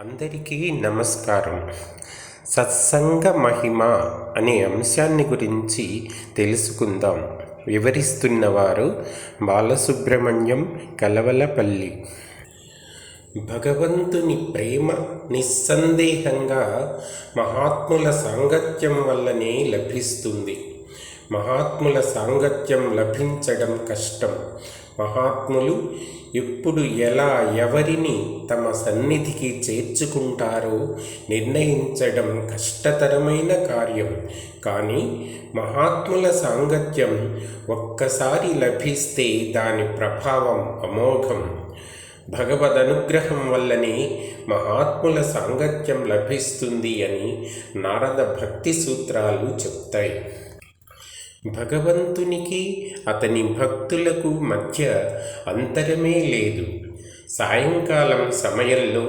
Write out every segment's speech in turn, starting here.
అందరికీ నమస్కారం. సత్సంగ మహిమ అనే అంశాన్ని గురించి తెలుసుకుందాం. వివరిస్తున్నవారు బాలసుబ్రహ్మణ్యం కలవలపల్లి. భగవంతుని ప్రేమ నిస్సందేహంగా మహాత్ముల సాంగత్యం వల్లనే లభిస్తుంది. మహాత్ముల సాంగత్యం లభించడం కష్టం. మహాత్ములు ఎప్పుడు ఎలా ఎవరిని తమ సన్నిధికి చేర్చుకుంటారో నిర్ణయించడం కష్టతరమైన కార్యం. కానీ మహాత్ముల సాంగత్యం ఒక్కసారి లభిస్తే దాని ప్రభావం అమోఘం. భగవద్ అనుగ్రహం వల్లనే మహాత్ముల సాంగత్యం లభిస్తుంది అని నారద భక్తి సూత్రాలు చెప్తాయి. భగవంతునికి అతని భక్తులకు మధ్య అంతరమే లేదు. సాయంకాలం సమయంలో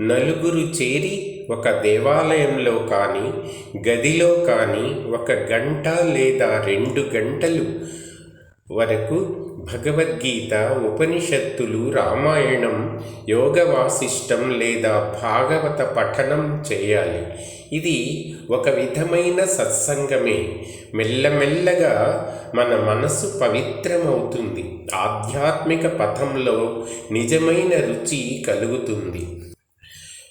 నలుగురు చేరి ఒక దేవాలయంలో కానీ గదిలో కానీ ఒక గంట లేదా రెండు గంటలు వరకు భగవద్గీత ఉపనిషత్తులు రామాయణం యోగ వాసిష్టం లేదా భాగవత పఠనం చేయాలి. ఇది ఒక విధమైన సత్సంగమే. మెల్లమెల్లగా మన మనసు పవిత్రమవుతుంది. ఆధ్యాత్మిక పథంలో నిజమైన రుచి కలుగుతుంది.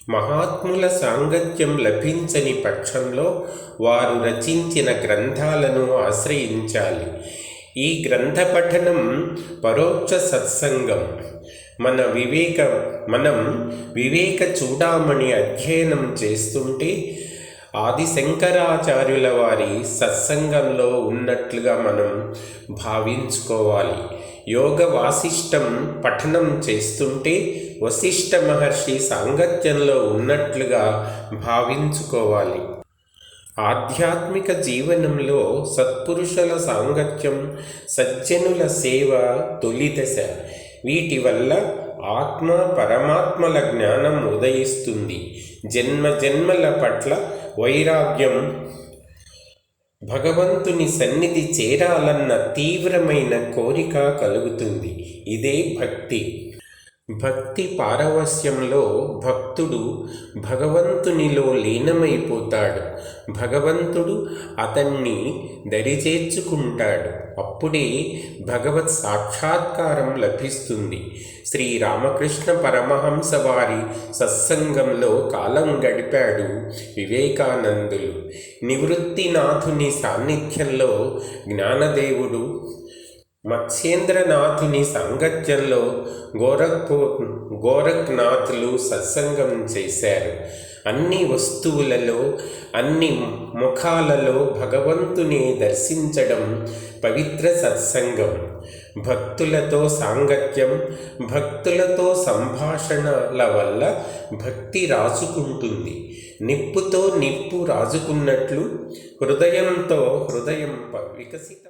మహాత్ముల సాంగత్యం లభించని పక్షంలో వారు రచించిన గ్రంథాలను ఆశ్రయించాలి. ఈ గ్రంథ పఠనం పరోక్ష సత్సంగం. మన వివేక మనం వివేక చూడామణి అధ్యయనం చేస్తుంటే ఆది శంకరాచార్యుల వారి సత్సంగంలో ఉన్నట్లుగా మనం భావించుకోవాలి. యోగ వాసిష్టం పఠనం చేస్తుంటే వశిష్ఠ మహర్షి సాంగత్యంలో ఉన్నట్లుగా భావించుకోవాలి. ఆధ్యాత్మిక జీవనంలో సత్పురుషుల సాంగత్యం సజ్జనుల సేవ తొలి దశ. వీటి వల్ల ఆత్మ పరమాత్మల జ్ఞానం ఉదయిస్తుంది. జన్మ జన్మల పట్ల వైరాగ్యం భగవంతుని సన్నిధి చేరాలన్న తీవ్రమైన కోరిక కలుగుతుంది. ఇదే భక్తి. భక్తి పారవస్యంలో భక్తుడు భగవంతునిలో లీనమైపోతాడు. భగవంతుడు అతన్ని దరిచేర్చుకుంటాడు. అప్పుడే భగవత్ సాక్షాత్కారం లభిస్తుంది. శ్రీరామకృష్ణ పరమహంస వారి సత్సంగంలో కాలం గడిపాడు వివేకానందులు. నివృత్తినాథుని సాన్నిధ్యంలో జ్ఞానదేవుడు మత్స్యేంద్రనాథుని సాంగత్యంలో గోరఖ్పూర్ గోరఖ్నాథులు సత్సంగం చేశారు. అన్ని వస్తువులలో అన్ని ముఖాలలో భగవంతుని దర్శించడం పవిత్ర సత్సంగం. భక్తులతో సాంగత్యం భక్తులతో సంభాషణల వల్ల భక్తి రాజుకుంటుంది. నిప్పుతో నిప్పు రాజుకున్నట్లు హృదయంతో హృదయం వికసితం